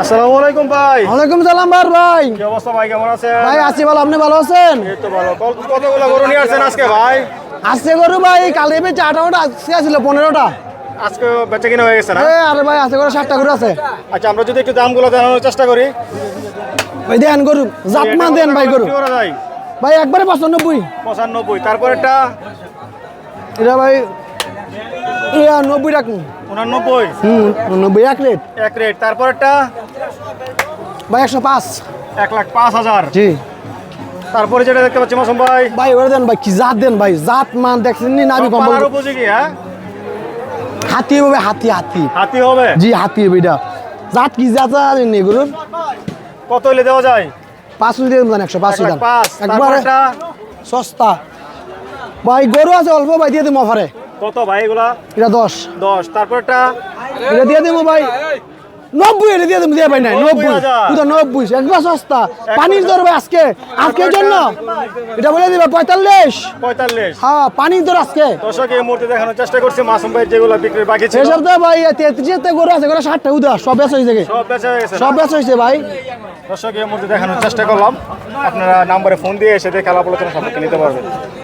আসসালামু আলাইকুম ভাই। ওয়ালাইকুম সালাম বার ভাই। কি অবস্থা ভাই কেমন আছেন? ভাই আছি ভালো আপনি ভালো আছেন? এই তো ভালো। কতগুলো গরু নিয়ে আসছেন আজকে ভাই? আজকে করু ভাই কালকে বেচে আঠারোটা আজকে আসছিল পনেরোটা। আজকে বেচা কিনা হয়ে গেছে না? এ আরে ভাই আজকে করে ষাটটা গরু আছে। আচ্ছা আমরা যদি একটু দামগুলো জানানোর চেষ্টা করি। ভাই দেন গরু জাতমান দেন ভাই গরু। কি করা যায়? ভাই একবারে পঁচানব্বই। পঁচানব্বই। তারপরেরটা? এটা ভাই ইয়া নব্বই রাখুন। উনানব্বই। হুম নব্বই এক রেট। এক রেট। তারপরেরটা? ভাই একশো পাঁচ। এক লাখ পাঁচ হাজার। জি। তারপরে যেটা দেখতে পাচ্ছি মাসুম ভাই। ভাই ওরা দেন ভাই কি জাত দেন ভাই জাত মান দেখছেন নি? নাবি কম্বল পালার উপযোগী হ্যাঁ? হাতি হবে হাতি হাতি। হাতি হবে? জি হাতি হবে এটা। জাত কি জাত জানেন নি গরুর কত হইলে দেওয়া যায়? পাঁচ দিয়ে দেন একশো পাঁচ এক দেন। একবারে সস্তা। ভাই গরু আছে অল্প ভাই দিয়ে দিম অফারে কত ভাই এগুলা? এটা দশ। দশ। তারপরটা? এটা দিয়ে দেবো ভাই। নব্বই এটা দিয়ে দেবো দিয়ে ভাই নাই। নব্বই। পুরো নব্বই একবার সস্তা। পানির দর ভাই আজকে। আজকের জন্য। এটা বলে দিবে পঁয়তাল্লিশ। পঁয়তাল্লিশ। হ্যাঁ পানির দর আজকে। দর্শক এই মুহূর্তে দেখানোর চেষ্টা করছি মাসুম ভাই যেগুলো বিক্রির বাকি ছিল। সেসব তো ভাই তেত্রিশ গরু আছে গরু ষাটটা উদা সব বেশ হয়েছে সব বেচা হয়ে গেছে সব বেশ হয়েছে ভাই। দর্শক এই মুহূর্তে দেখানোর চেষ্টা করলাম। আপনারা নাম্বারে ফোন দিয়ে এসে দেখে আলাপ আলোচনা সম্পর্কে নিতে পারবেন।